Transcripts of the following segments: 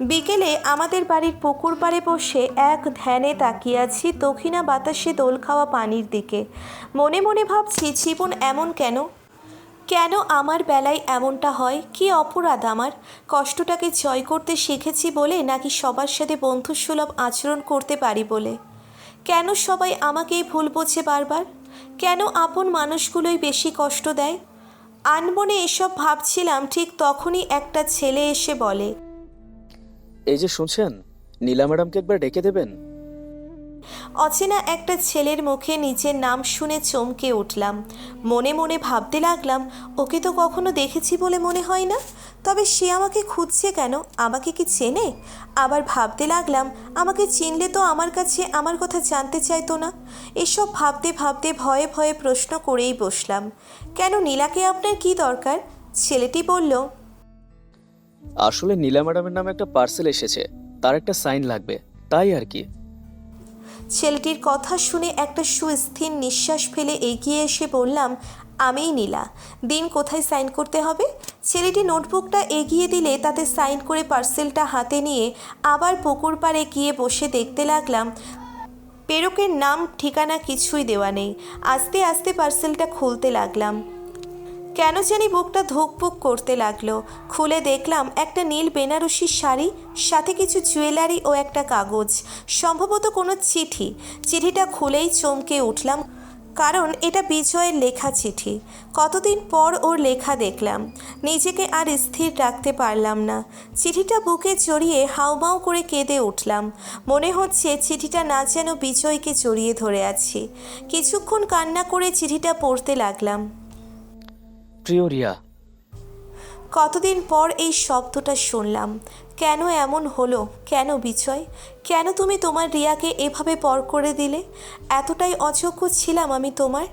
বিকেলে আমাদের বাড়ির পুকুর পাড়ে বসে এক ধ্যানে তাকিয়ে আছি দক্ষিণা বাতাসে দোল খাওয়া পানির দিকে। মনে মনে ভাবছি, জীবন এমন কেন? কেন আমার বেলায় এমনটা হয়? কি অপরাধ আমার? কষ্টটাকে জয় করতে শিখেছি বলে নাকি সবার সাথে বন্ধুসুলভ আচরণ করতে পারি বলে? কেন সবাই আমাকেই ভুল বোঝে বারবার? কেন আপন মানুষগুলোই বেশি কষ্ট দেয়? আনমনে এসব ভাবছিলাম, ঠিক তখনই একটা ছেলে এসে বলে এই যে শুনছেন, নীলা ম্যাডামকে একবার ডেকে দেবেন? অচেনা একটা ছেলের মুখে নিজের নাম শুনে চমকে উঠলাম। মনে মনে ভাবতে লাগলাম, ওকে তো কখনো দেখেছি বলে মনে হয় না। তবে সে আমাকে খুঁজছে কেন? আমাকে কি চেনে? আবার ভাবতে লাগলাম, আমাকে চিনলে তো আমার কাছে আমার কথা জানতে চাইতো না। এসব ভাবতে ভাবতে ভয়ে ভয়ে প্রশ্ন করেই বসলাম। কেন নীলাকে আপনার কি দরকার? ছেলেটি বলল আসলে নীলা ম্যাডামের নামে একটা পার্সেল এসেছে, তার একটা সাইন লাগবে, তাই আর কি। ছেলেটির কথা শুনে একটা সুস্থির নিঃশ্বাস ফেলে এগিয়ে এসে বললাম, আমিই নীলা, দিন কোথায় সাইন করতে হবে? ছেলেটি নোটবুকটা এগিয়ে দিলে তাতে সাইন করে পার্সেলটা হাতে নিয়ে আবার পুকুর পাড়ে গিয়ে বসে দেখতে লাগলাম, পেরকের নাম, ঠিকানা কিছুই দেওয়া নেই। আস্তে আস্তে পার্সেলটা খুলতে লাগলাম। কেন জানি বুকটা ধুকপুক করতে লাগল। খুলে দেখলাম একটা নীল বেনারসি শাড়ি, সাথে কিছু জুয়েলারি ও একটা কাগজ, সম্ভবত কোনো চিঠি। চিঠিটা খুলেই চমকে উঠলাম, কারণ এটা বিজয়ের লেখা চিঠি। কতদিন পর ওর লেখা দেখলাম, নিজেকে আর স্থির রাখতে পারলাম না। চিঠিটা বুকে জড়িয়ে হাউমাউ করে কেঁদে উঠলাম। মনে হচ্ছে চিঠিটা না যেন বিজয়কে জড়িয়ে ধরে আছি। কিছুক্ষণ কান্না করে চিঠিটা পড়তে লাগলাম। প্রিয় রিয়া। কতদিন পর এই শব্দটা শুনলাম। কেন এমন হলো? কেন বিজয়? কেন তুমি তোমার রিয়াকে এভাবে পর করে দিলে? এতটাই অযোগ্য ছিলাম আমি তোমার।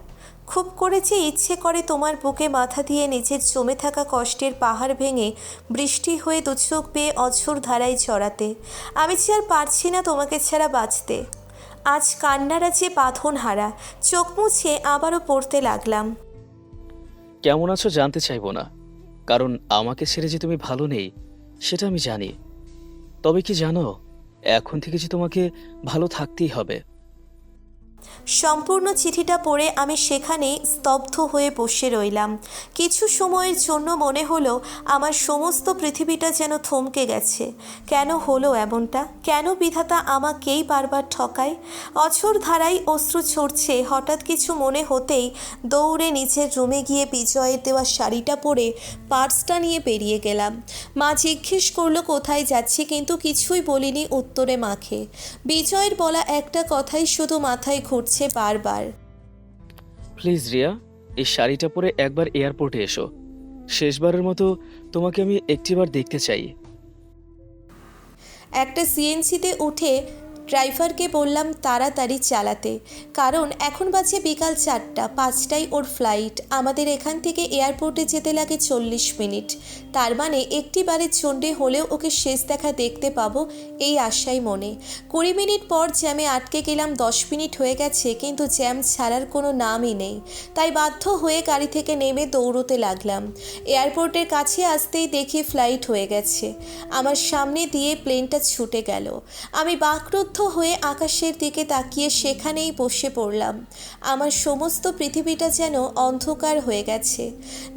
খুব করে যে ইচ্ছে করে তোমার বুকে মাথা দিয়ে নিজের জমে থাকা কষ্টের পাহাড় ভেঙে বৃষ্টি হয়ে দুচোখ পেয়ে অঝোর ধারায় চড়াতে আমি যে আর পারছি না তোমাকে ছাড়া বাঁচতে। আজ কান্নারা যে বাঁধন হারা চোখ মুছে আবারও পড়তে লাগলাম। কেমন আছো জানতে চাইব না। কারণ আমাকে ছেড়ে যে তুমি ভালো নেই, সেটা আমি জানি। তবে কি জানো, এখন থেকে যে তোমাকে ভালো থাকতেই হবে। সম্পূর্ণ চিঠিটা পড়ে আমি সেখানেই স্তব্ধ হয়ে বসে রইলাম। কিছু সময়ের জন্য মনে হলো আমার সমস্ত পৃথিবীটা যেন থমকে গেছে। কেন হলো এমনটা? কেন বিধাতা আমাকেই বারবার ঠকায়? অছর ধারায় অশ্রু ছড়ছে হঠাৎ কিছু মনে হতেই দৌড়ে নিচের রুমে গিয়ে বিজয়ের দেওয়া শাড়িটা পরে পার্সটা নিয়ে বেরিয়ে গেলাম। মা জিজ্ঞেস করল, কোথায় যাচ্ছি? কিন্তু কিছুই বলিনি উত্তরে মাখে বিজয়ের বলা একটা কথাই শুধু মাথায় ঘুরছে বারবার। প্লিজ রিয়া এই শাড়িটা পরে একবার এয়ারপোর্টে এসো। শেষবারের মতো তোমাকে আমি একটিবার দেখতে চাই। একটা সিএনসিতে উঠে ড্রাইভারকে বললাম তাড়াতাড়ি চালাতে কারণ এখন বাজে বিকাল চারটা পাঁচটায় ওর ফ্লাইট। আমাদের এখান থেকে এয়ারপোর্টে যেতে লাগে চল্লিশ মিনিট। তার মানে একটি বারের চণ্ডে হলেও ওকে শেষ দেখা দেখতে পাবো এই আশাই মনে। কুড়ি মিনিট পর জ্যামে আটকে গেলাম, দশ মিনিট হয়ে গেছে, কিন্তু জ্যাম ছাড়ার কোনো নামই নেই। তাই বাধ্য হয়ে গাড়ি থেকে নেমে দৌড়তে লাগলাম। এয়ারপোর্টের কাছে আসতেই দেখি ফ্লাইট হয়ে গেছে। আমার সামনে দিয়ে প্লেনটা ছুটে গেল। আমি বাকরুদ্ধ হয়ে আকাশের দিকে তাকিয়ে সেখানেই বসে পড়লাম। আমার সমস্ত পৃথিবীটা যেন অন্ধকার হয়ে গেছে।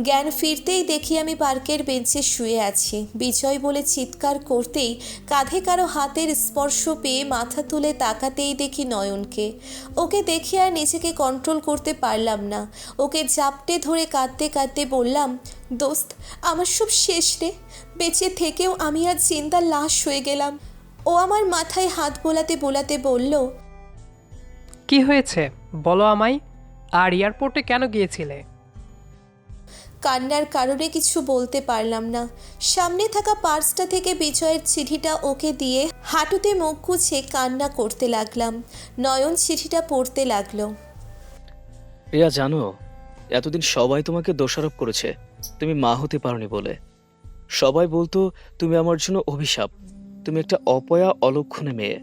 জ্ঞান ফিরতেই দেখি আমি পার্কের বেঞ্চে শুয়ে আছি। বিজয় বলে চিৎকার করতেই কাঁধে কারও হাতের স্পর্শ পেয়ে মাথা তুলে তাকাতেই দেখি নয়নকে। ওকে দেখে আর নিজেকে কন্ট্রোল করতে পারলাম না। ওকে জাপটে ধরে কাঁদতে কাঁদতে বললাম, দোস্ত, আমার সব শেষ রে। বেঁচে থেকেও আমি আর চিন্তার লাশ হয়ে গেলাম। ও আমার মাথায় হাত বোলাতে বোলাতে বলল, কি হয়েছে? বলো আমায়। আর এয়ারপোর্টে কেন গিয়েছিলে? কান্নার কারণে কিছু বলতে পারলাম না। সামনে থাকা পার্সটা থেকে বিজয়ের চিঠিটা ওকে দিয়ে হাঁটুতে মুখ গুছে কান্না করতে লাগলাম। নয়ন চিঠিটা পড়তে লাগল। রিয়া জানো, এতদিন সবাই তোমাকে দোষারোপ করেছে। তুমি মা হতে পারোনি বলে। সবাই বলতো, তুমি আমার জন্য অভিশাপ। তুমি একটা অপয়া, অলক্ষণে মেয়ে।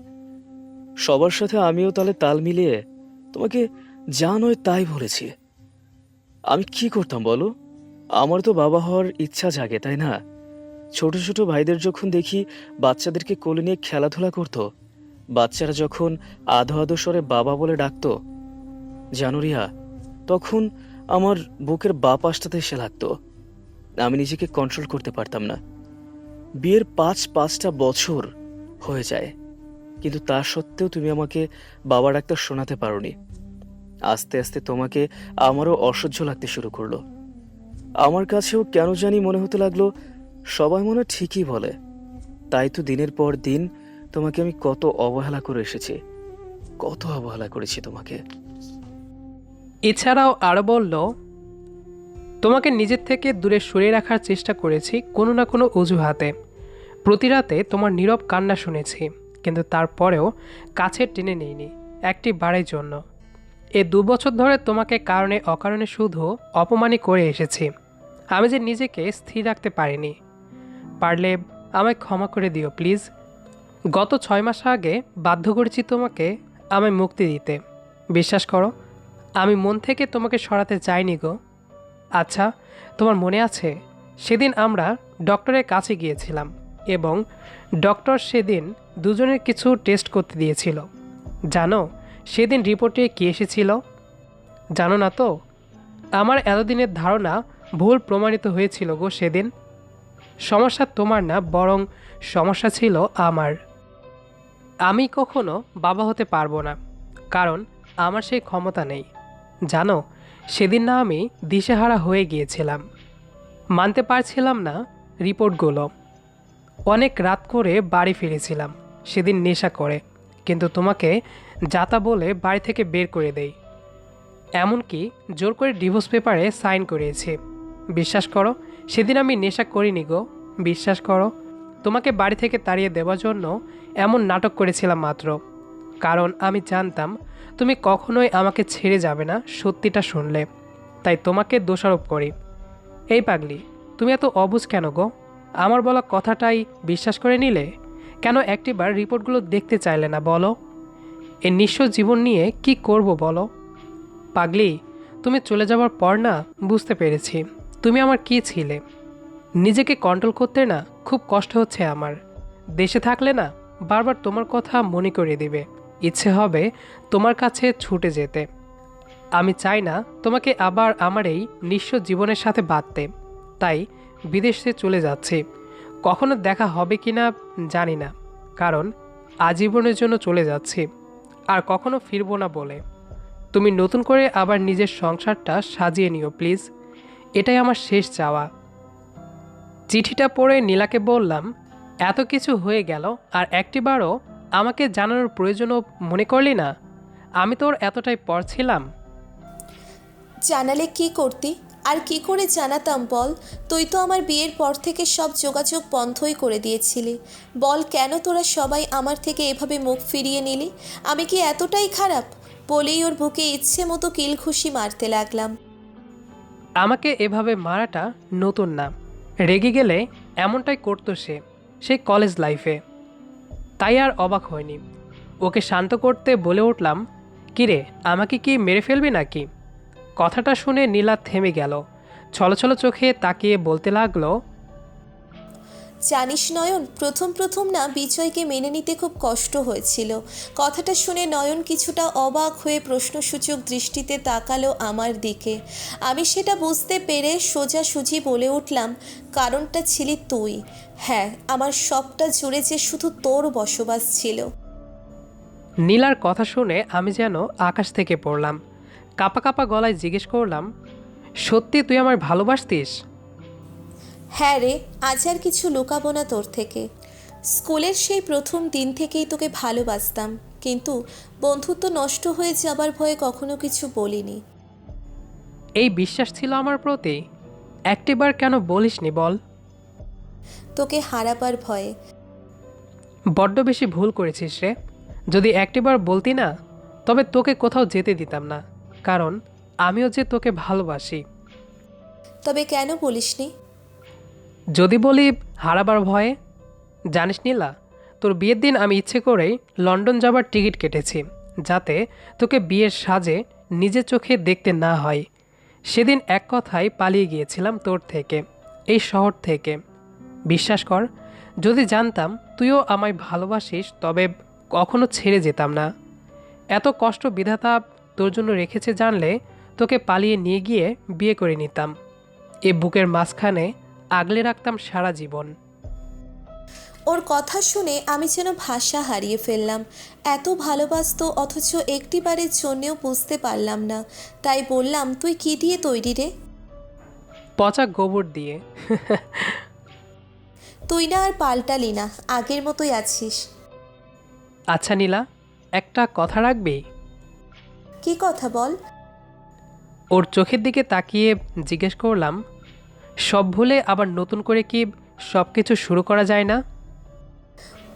সবার সাথে আমিও তাহলে তাল মিলিয়ে তোমাকে যা নয় তাই বলেছি। আমি কি করতাম বলো? আমার তো বাবা হওয়ার ইচ্ছা জাগে, তাই না? ছোট ছোট ভাইদের যখন দেখি, বাচ্চাদেরকে কোলে নিয়ে খেলাধুলা করতো। বাচ্চারা যখন আধো আধো স্বরে বাবা বলে ডাকতো, জানো রিয়া, তখন আমার বুকের বা পাশটাতে এসে লাগতো। আমি নিজেকে কন্ট্রোল করতে পারতাম না। বিয়ের পাঁচ পাঁচটা বছর হয়ে যায়, কিন্তু তা সত্ত্বেও তুমি আমাকে বাবা ডাক্তার শোনাতে পারোনি। আস্তে আস্তে তোমাকে আমারও অসহ্য লাগতে শুরু করল। আমার কাছেও কেন জানি মনে হতে লাগল, সবাই মনে ঠিকই বলে। তাই তো দিনের পর দিন তোমাকে আমি কত অবহেলা করে এসেছি, কত অবহেলা করেছি তোমাকে। এছাড়াও আরও বলল, তোমাকে নিজের থেকে দূরে সরিয়ে রাখার চেষ্টা করেছি কোনো না কোনো অজুহাতে। প্রতি রাতে তোমার নীরব কান্না শুনেছি, কিন্তু তারপরেও কাছে টেনে নেইনি, একটি বারের জন্য। এ দু বছর ধরে তোমাকে কারণে অকারণে শুধু অপমানই করে এসেছি। আমি যে নিজেকে স্থির রাখতে পারিনি, পারলে আমায় ক্ষমা করে দিও, প্লিজ। গত ছয় মাস আগে বাধ্য করেছি তোমাকে আমায় মুক্তি দিতে। বিশ্বাস করো, আমি মন থেকে তোমাকে সরাতে চাইনি গো। আচ্ছা তোমার মনে আছে? সেদিন আমরা ডক্টরের কাছে গিয়েছিলাম এবং ডক্টর সেদিন দুজনের কিছু টেস্ট করতে দিয়েছিল। জানো, সেদিন রিপোর্টে কী এসেছিল? জানো না তো? আমার এতদিনের ধারণা ভুল প্রমাণিত হয়েছিল গো সেদিন। সমস্যা তোমার না, বরং সমস্যা ছিল আমার। আমি কখনো বাবা হতে পারব না, কারণ আমার সেই ক্ষমতা নেই। জানো, সেদিন না আমি দিশেহারা হয়ে গিয়েছিলাম। মানতে পারছিলাম না রিপোর্টগুলো। অনেক রাত করে বাড়ি ফিরেছিলাম, সেদিন নেশা করে। কিন্তু তোমাকে যাতা বলে বাড়ি থেকে বের করে দেই। এমনকি জোর করে ডিভোর্স পেপারে সাইন করিয়েছি। বিশ্বাস করো, সেদিন আমি নেশা করিনি গো। বিশ্বাস করো, তোমাকে বাড়ি থেকে তাড়িয়ে দেওয়ার জন্য এমন নাটক করেছিলাম মাত্র। কারণ আমি জানতাম, তুমি কখনোই আমাকে ছেড়ে যাবে না সত্যিটা শুনলে। তাই তোমাকে দোষারোপ করি। এই পাগলি, তুমি এত অবুঝ কেন গো? আমার বলা কথাটাই বিশ্বাস করে নিলে? কেন একটিবার রিপোর্টগুলো দেখতে চাইলে না বলো? এ নিঃস্ব জীবন নিয়ে কি করব বলো? পাগলি, তুমি চলে যাওয়ার পর না বুঝতে পেরেছি। তুমি আমার কি ছিলে? নিজেকে কন্ট্রোল করতে না খুব কষ্ট হচ্ছে আমার। দেশে থাকলে না বারবার তোমার কথা মনে করে দিবে। ইচ্ছে হবে তোমার কাছে ছুটে যেতে। আমি চাই না তোমাকে আবার আমার এই নিঃস্ব জীবনের সাথে বাঁধতে। তাই বিদেশে চলে যাচ্ছি। কখনো দেখা হবে কি না জানি না। কারণ আজীবনের জন্য চলে যাচ্ছি। আর কখনো ফিরবো না বলে। তুমি নতুন করে আবার নিজের সংসারটা সাজিয়ে নিও, প্লিজ। এটাই আমার শেষ চাওয়া। চিঠিটা পড়ে নীলাকে বললাম, এত কিছু হয়ে গেল, আর একটিবারও আমাকে জানানোর প্রয়োজনও মনে করলি না? আমি তোর এতটাই পর ছিলাম। জানালে কি করতি? আর কি করে জানাতাম বল? তুই তো আমার বিয়ের পর থেকে সব যোগাযোগ বন্ধই করে দিয়েছিলি। বল কেন তোরা সবাই আমার থেকে এভাবে মুখ ফিরিয়ে নিলি? আমি কি এতটাই খারাপ? বলেই ওর বুকে ইচ্ছে মতো কিলঘুষি মারতে লাগলাম। আমাকে এভাবে মারাটা নতুন না। রেগে গেলে এমনটাই করতো সে সেই কলেজ লাইফে তাই আর অবাক হয়নি। ওকে শান্ত করতে বলে উঠলাম, কিরে, আমাকে কি মেরে ফেলবি নাকি? কথাটা শুনে নীলা থেমে গেল। ছলছল চোখে তাকিয়ে বলতে লাগল জানিস নয়ন, প্রথম প্রথম না বিজয়কে মেনে নিতে খুব কষ্ট হয়েছিল। কথাটা শুনে নয়ন কিছুটা অবাক হয়ে প্রশ্নসূচক দৃষ্টিতে তাকালো আমার দিকে। আমি সেটা বুঝতে পেরে সোজাসুজি বলে উঠলাম, কারণটা ছিলি তুই। হ্যাঁ আমার সবটা জুড়ে যে শুধু তোর বসবাস ছিল। নীলার কথা শুনে আমি যেন আকাশ থেকে পড়লাম। কাপা কাপা গলায় জিজ্ঞেস করলাম, সত্যি তুই আমার ভালোবাসতিস? হ্যাঁ রে আজ আর কিছু লুকাবো না তোর থেকে। স্কুলের সেই প্রথম দিন থেকেই তোকে ভালোবাসতাম কিন্তু বন্ধুত্ব নষ্ট হয়ে যাবার ভয়ে কখনো কিছু বলিনি। এই বিশ্বাস ছিল আমার প্রতি? একটিবার কেন বলিসনি বল? তোকে হারাবার ভয়ে। বড্ড বেশি ভুল করেছিস রে। যদি একটিবার বলতি না তবে তোকে কোথাও যেতে দিতাম না। কারণ আমিও যে তোকে ভালোবাসি। তবে কেন বলিসনি? যদি বলি হারাবার ভয়ে, জানিস নীলা, তোর বিয়ের দিন আমি ইচ্ছে করেই লন্ডন যাবার টিকিট কেটেছি, যাতে তোকে বিয়ের সাজে নিজের চোখে দেখতে না হয়। সেদিন এক কথায় পালিয়ে গিয়েছিলাম তোর থেকে, এই শহর থেকে। বিশ্বাস কর, যদি জানতাম তুইও আমায় ভালোবাসিস, তবে কখনো ছেড়ে যেতাম না। এত কষ্ট বিধাতা তোর জন্য রেখেছে জানলে তোকে পালিয়ে নিয়ে গিয়ে বিয়ে করে নিতাম। এ বুকের মাঝখানে আগলে রাখতাম সারা জীবন। ওর কথা শুনে আমি যেন ভাষা হারিয়ে ফেললাম। এত ভালোবাসতো অথচ একটিবারের জন্যেও বুঝতে পারলাম না। তাই বললাম তুই কি দিয়ে তৈরি রে? পচা গোবর দিয়ে। তুই না আর পাল্টালি না আগের মতোই আছিস। আচ্ছা নীলা একটা কথা রাখবি? কি কথা বল? ওর চোখের দিকে তাকিয়ে জিজ্ঞেস করলাম সব ভুলে আবার নতুন করে কি সব কিছু শুরু করা যায় না?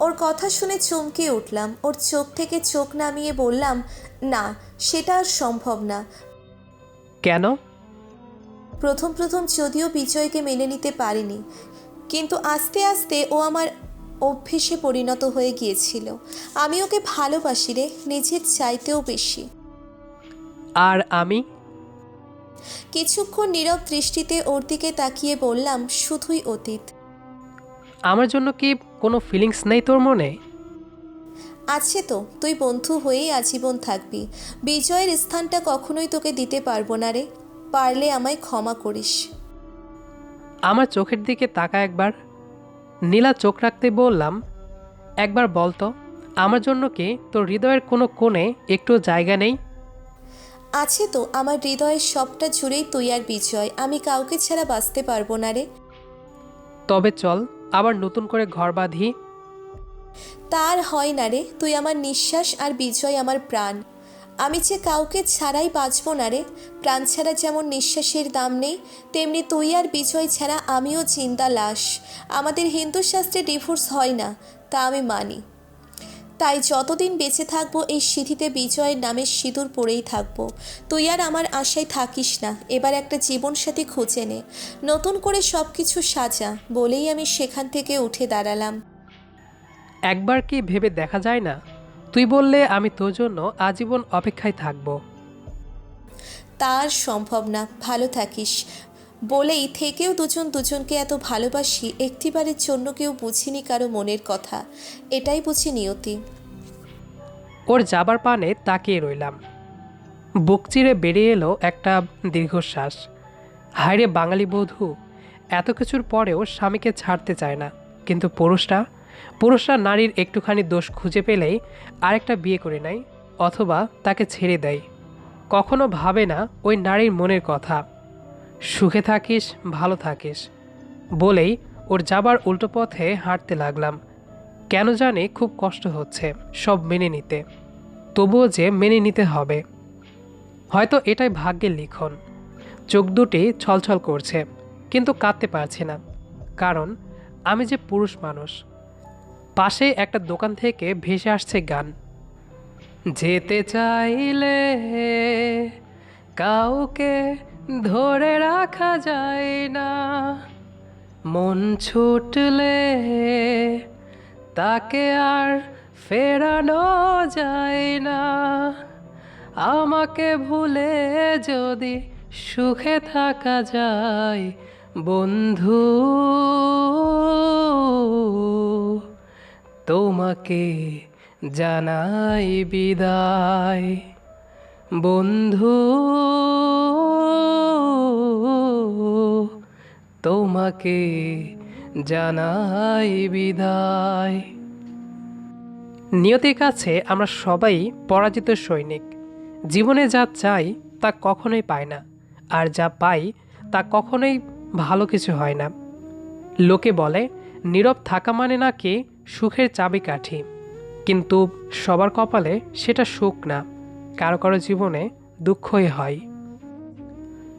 ওর কথা শুনে চমকে উঠলাম। ওর চোখ থেকে চোখ নামিয়ে বললাম না সেটা আর সম্ভব না। কেন? প্রথম প্রথম যদিও বিজয়কে মেনে নিতে পারিনি কিন্তু আস্তে আস্তে ও আমার অভ্যেসে পরিণত হয়ে গিয়েছিল। আমি ওকে ভালোবাসি রে নিজের চাইতেও বেশি। আর আমি? কিছুক্ষণ নীরব দৃষ্টিতে ওর দিকে তাকিয়ে বললাম শুধুই অতীত। আমার জন্য কি কোনো ফিলিংস নেই তোর মনে? আছে তো তুই বন্ধু হয়েই আজীবন থাকবি। বিজয়ের স্থানটা কখনোই তোকে দিতে পারব না রে। পারলে আমায় ক্ষমা করিস। আমার চোখের দিকে তাকা একবার। নীলা চোখ রাখতে বললাম একবার বলতো আমার জন্য কি তোর হৃদয়ের কোনো কোণে একটু জায়গা নেই? আছে তো আমার হৃদয়ের সবটা জুড়েই তুই আর বিজয়। আমি কাউকে ছাড়া বাঁচতে পারব না রে। তবে চল আবার নতুন করে ঘর বাঁধি। তার হয় না রে তুই আমার নিঃশ্বাস আর বিজয় আমার প্রাণ। আমি যে কাউকে ছাড়াই বাঁচবো না রে প্রাণ ছাড়া যেমন নিঃশ্বাসের দাম নেই তেমনি তুই আর বিজয় ছাড়া আমিও চিন্তা লাশ। আমাদের হিন্দু শাস্ত্রে ডিভোর্স হয় না তা আমি মানি। তাই যতদিন বেঁচে থাকব এই সিঁথিতে বিজয়ের নামে সিঁদুর পড়েই থাকব। তুই আর আমার আশায় থাকিস না এবার একটা জীবনসাথী খুঁজে নে। নতুন করে সব কিছু সাজা বলেই আমি সেখান থেকে উঠে দাঁড়ালাম। একবার কি ভেবে দেখা যায় না? তুই বললে আমি তোর জন্য আজীবন অপেক্ষায় থাকব। তার সম্ভব না ভালো থাকিস। বলেই থেকেও দুজন দুজনকে এত ভালোবাসি, একটিবারের জন্য কেউ বুঝিনি কারও মনের কথা। এটাই বুঝি নিয়তি। ওর যাবার পানে তাকিয়ে রইলাম। বুক চিরে বেরিয়ে এলো একটা দীর্ঘশ্বাস। হায়রে বাঙালি বধূ, এত কিছুর পরেও স্বামীকে ছাড়তে চায় না। কিন্তু পুরুষরা পুরুষরা নারীর একটুখানি দোষ খুঁজে পেলেই আরেকটা বিয়ে করে নেয়, অথবা তাকে ছেড়ে দেয়। কখনো ভাবে না ওই নারীর মনের কথা। সুখে থাকিস, ভালো থাকিস। বলেই ওর যাবার উল্টো পথে হাঁটতে লাগলাম। কেন জানি খুব কষ্ট হচ্ছে সব মেনে নিতে। তবুও যে মেনে নিতে হবে। হয়তো এটাই ভাগ্যের লিখন। চোখ দুটি ছলছল করছে, কিন্তু কাঁদতে পারছি না। কারণ আমি যে পুরুষ মানুষ। পাশে একটা দোকান থেকে ভেসে আসছে গান। যেতে চাইলে কাউকে ধরে রাখা যায় না। মন ছুটলে তাকে আর ফেরানো যায় না। আমাকে ভুলে যদি সুখে থাকা যায়, বন্ধু, তোমাকে জানাই বিদায়। বন্ধু তোমাকে জানাই বিদায়। নিয়তির কাছে আমরা সবাই পরাজিত সৈনিক। জীবনে যা চাই তা কখনোই পায় না, আর যা পাই তা কখনোই ভালো কিছু হয় না। লোকে বলে, নীরব থাকা মানে নাকি সুখের চাবিকাঠি? কিন্তু সবার কপালে সেটা সুখ না, কারও কারও জীবনে দুঃখই হয়।